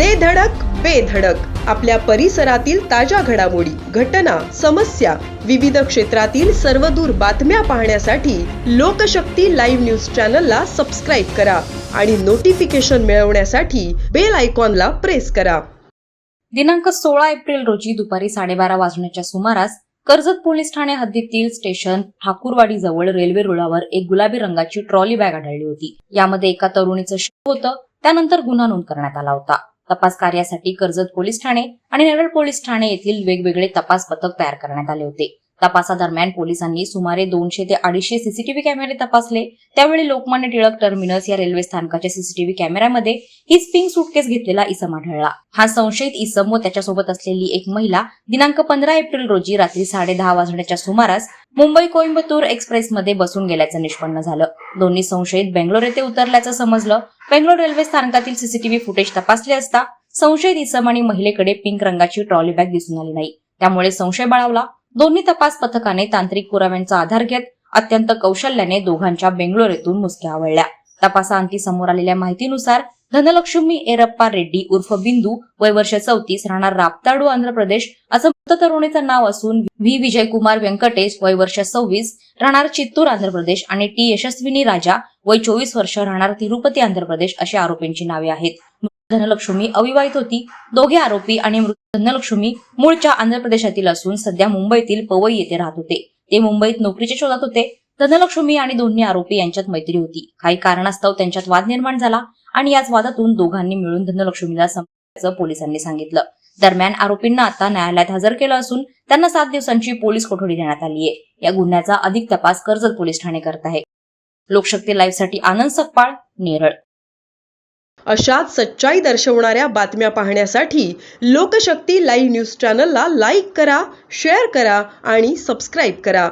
दे धडक बेधडक आपल्या परिसरातील ताज्या घडामोडी घटना समस्या विविध क्षेत्रातील सर्वदूर बातम्या पाहण्यासाठी लोकशक्ती लाईव्ह न्यूज चॅनलला सबस्क्राईब करा आणि नोटिफिकेशन मिळवण्यासाठी बेल आयकॉनला प्रेस करा. दिनांक सोळा एप्रिल रोजी दुपारी साडेबारा वाजण्याच्या सुमारास कर्जत पोलीस ठाणे हद्दीतील स्टेशन ठाकूरवाडी जवळ रेल्वे रुळावर एक गुलाबी रंगाची ट्रॉली बॅग आढळली होती. यामध्ये एका तरुणीचं शव होतं त्यानंतर गुन्हा नोंद करण्यात आला होता. तपास कार्यासाठी कर्जत पोलीस ठाणे आणि नेरळ पोलीस ठाणे येथील वेगवेगळे तपास पथक तयार करण्यात आले होते. तपासादरम्यान पोलिसांनी सुमारे दोनशे ते अडीचशे सीसीटीव्ही कॅमेरे तपासले. त्यावेळी लोकमान्य टिळक टर्मिनस या रेल्वे स्थानकाच्या सीसीटीव्ही कॅमेऱ्यामध्ये हीच पिंक सुटकेस घेतलेला इसम आढळला. हा संशयित इसम व त्याच्यासोबत असलेली एक महिला दिनांक पंधरा एप्रिल रोजी रात्री साडे दहा वाजण्याच्या सुमारास मुंबई कोइंबतूर एक्सप्रेसमध्ये बसून गेल्याचं निष्पन्न झालं. दोन्ही संशयित बेंगलोर येथे उतरल्याचं समजलं. बेंगलोर रेल्वे स्थानकातील सीसीटीव्ही फुटेज तपासले असता संशयित इसम आणि महिलेकडे पिंक रंगाची ट्रॉली बॅग दिसून आली नाही. त्यामुळे संशय बळावला. दोन्ही तपास पथकाने तांत्रिक पुराव्यांचा आधार घेत अत्यंत कौशल्याने दोघांच्या बेंगलोर येथून मुसक्या आवळल्या. तपासाअंती समोर आलेल्या माहितीनुसार धनलक्ष्मी एरप्पा रेड्डी उर्फ बिंदू वय वर्ष चौतीस राहणार राप्ताडू आंध्र प्रदेश. असं मृत तरुणीचं नाव असून व्ही. विजयकुमार व्यंकटेश वय वर्ष सव्वीस राहणार चित्तूर आंध्र प्रदेश. आणि टी. यशस्विनी राजा वय चोवीस वर्ष राहणार तिरुपती आंध्र प्रदेश. अशी आरोपींची नावे आहेत. धनलक्ष्मी अविवाहित होती. दोघे आरोपी आणि मृत धनलक्ष्मी मूळच्या आंध्र प्रदेशातील असून सध्या मुंबईतील पवई येथे राहत होते. ते मुंबईत नोकरीच्या शोधात होते. धनलक्ष्मी आणि दोन्ही आरोपी यांच्यात मैत्री होती. काही कारणास्तव त्यांच्यात वाद निर्माण झाला आणि याच वादातून दोघांनी मिळून धनलक्ष्मीला संपल्याचं पोलिसांनी सांगितलं. दरम्यान आरोपींना आता न्यायालयात हजर केलं असून त्यांना सात दिवसांची पोलीस कोठडी देण्यात आली आहे. या गुन्ह्याचा अधिक तपास कर्जत पोलीस ठाणे करत आहे. लोकशक्ती लाईव्हसाठी आनंद सकपाळ नेरळ. अशाच सच्चाई दर्शवणाऱ्या बातम्या पाहण्यासाठी लोकशक्ती लाईव्ह न्यूज चॅनलला लाईक करा शेअर करा आणि सबस्क्राईब करा.